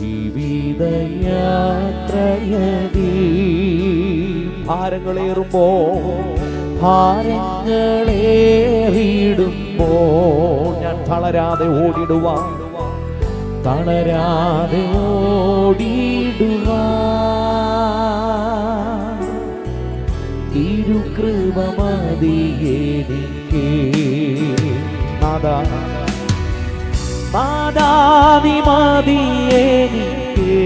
ജീവിതയാത്രയതി. ഭാരങ്ങളേറുമ്പോ ഭാരങ്ങളേറിയിടുമ്പോ ഞാൻ തളരാതെ ഓടിടുവാ. തളരാതെ ഓടിടുവാൻ തിരുകൃപമതിയെനിക്ക് നാദാ മാതാവിമതിയെനിക്ക്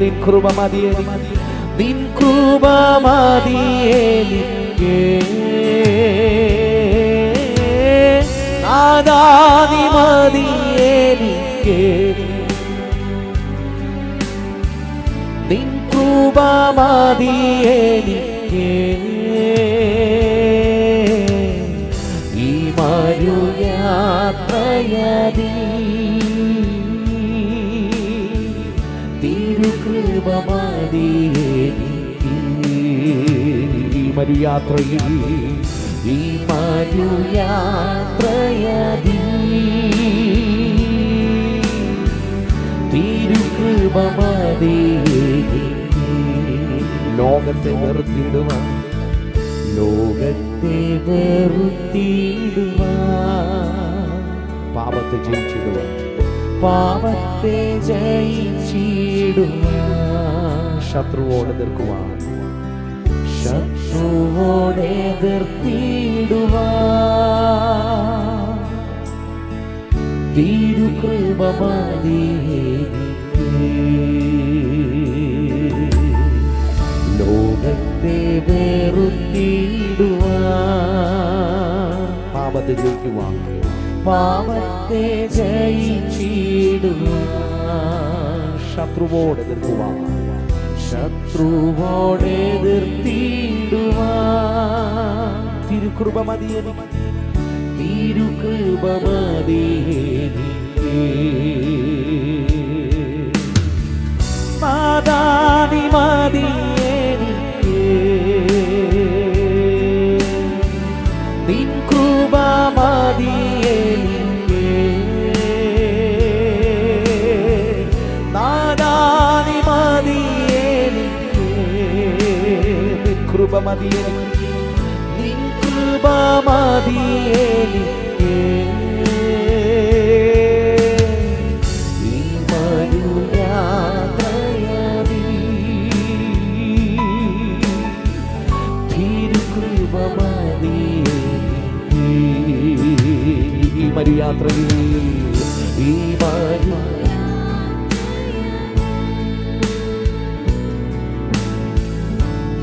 നിൻ കൃപ മതിയെനിക്ക് നിൻ കൃപ മതിയെനിക്ക് നാദാവിമതിയെനിക്ക് നിൻ കൃപ മതിയെനിക്ക് മരുയാത്രയതി തിരുകൃപ മതിയെനിക്ക് ഈ മരുയാത്രയിൽ. ഈ മരുയാത്രയതി തിരുകൃപമതിയെനിക്ക് ലോകത്തെ വെറുത്തിടുവാൻ. ലോകത്തെ വെറുത്തിടുവാൻ. പാപത്തെ ജയിച്ചിടുക പാപത്തെ ജയിച്ചിടുക ശത്രുവോട് എതിർക്കുവാൻ. ശത്രുവോട് എതിർത്തിടുക തിരുകൃപമതിയെനിക്ക് ലോകത്തെ വെറുത്തിടുവാൻ. പാപത്തെ ജയിക്കുവാൻ. പാപത്തെ ജയിച്ചിടുവാൻ ശത്രുവോട് എതിർക്കുവാൻ. ശത്രുവോട് എതിർത്തിടുവാൻ തിരുകൃപ മതിയെനിക്ക് തിരുകൃപ മതിയെനിക്ക് കൃപ മതിയെനിക്ക് നിൻ കൃപ തിരുകൃപ ഈ മരുയാത്രയിൽ ഈ മരു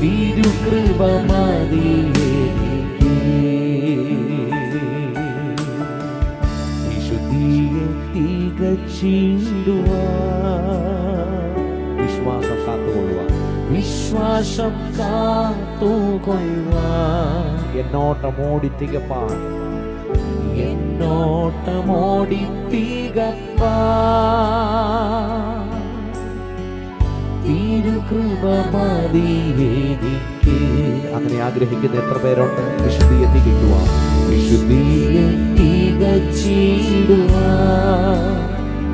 തിരുകൃപ വിശുദ്ധിയെ തികച്ചിടുവാൻ വിശ്വാസം കാത്തുകൊള്ളുവാൻ വിശ്വാസം കാത്തുകൊള്ളുവാൻ എന്നോട്ടമോടി തികപ്പാൻ എന്നോട്ടമോടി തികപ്പാൻ അങ്ങനെ ആഗ്രഹിക്കുന്ന എത്ര പേരുണ്ട്? വിശുദ്ധിയെ തികയ്ക്കുവാൻ വിശുദ്ധിയെ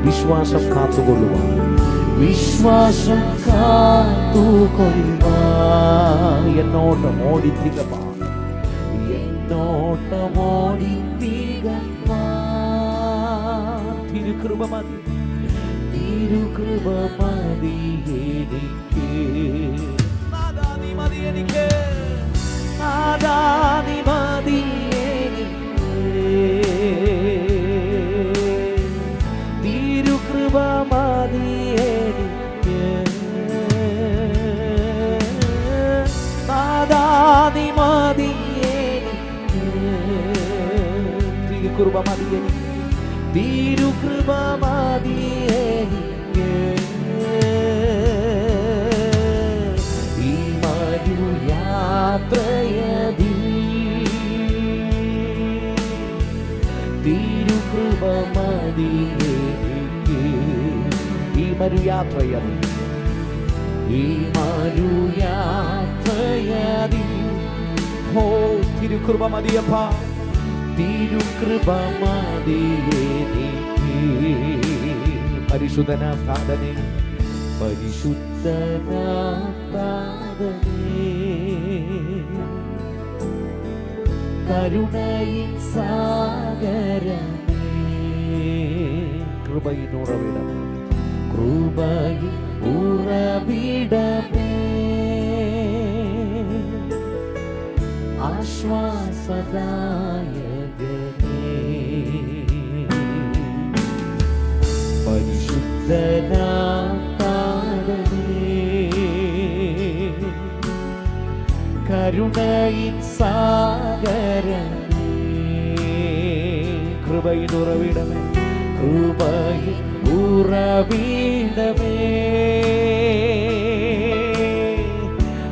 വിശ്വാസം കാത്തുകൊള്ളുക വിശ്വാസം കാത്തുകൊള്ളുക എന്നോട്ടം ഓടി തികപ്പാൻ എന്നോട്ടമോടി തികപ്പാൻ തിരുകൃപ മതി തിരുകൃപ നാദാനി മതിയെനിക്ക് നാദാനി തിരുകൃപ തിരുകൃപ തിരുകൃപ മതിയെനിക്ക് ഈ മരുയാത്രയതി. ഈ മരുയാത്രയതി. ഹോ തിരുകൃപ മതിയപ്പ തിരുകൃപ മതിയെനിക്ക് പരിശുദ്ധന സാധനെ പരിശുദ്ധന കരുണയിൻ സാഗരമേ. കൃപയിനുറവിടമേ കൃപയിൻ ഉറവിടമേ. ആശ്വാസദായകനേ. പരിശുദ്ധനാം കരുണയിൻ സാഗരമേ കൃപയിൻ ഉറവിടമേ.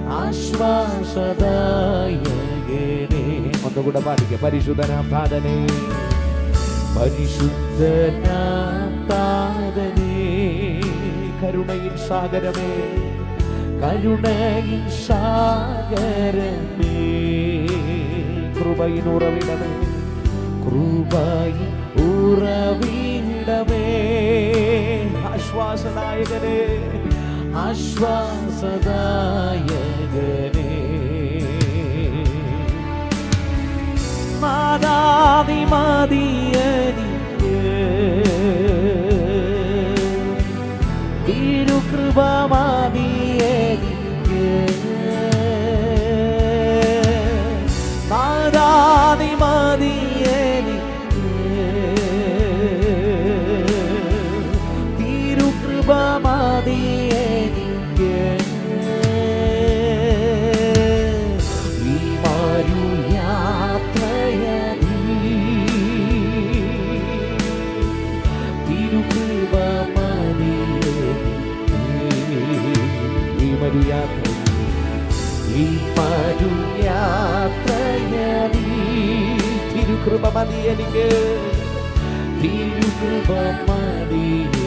ആശ്വാസദായകനേ ഒന്നുകൂടെ പാടിക്ക. പരിശുദ്ധനാം താതനെ പരിശുദ്ധനാം താതനേ കരുണയിൻ സാഗരമേ. കരുണയിൻ സാഗരമേ. കൃപയിനുറവിടമേ കൃപയിൻ ഉറവിടമേ ആശ്വാസനായകനെ ആശ്വാസദായകനേ മാതാതി മതിയനിക്ക് തിരുകൃപ മതിയെനിക്ക് ഈ മാരു യാത്രയതി തിരുകൃപ മതി എനിക്ക്. തിരുകൃപ മതിയെനിക്ക്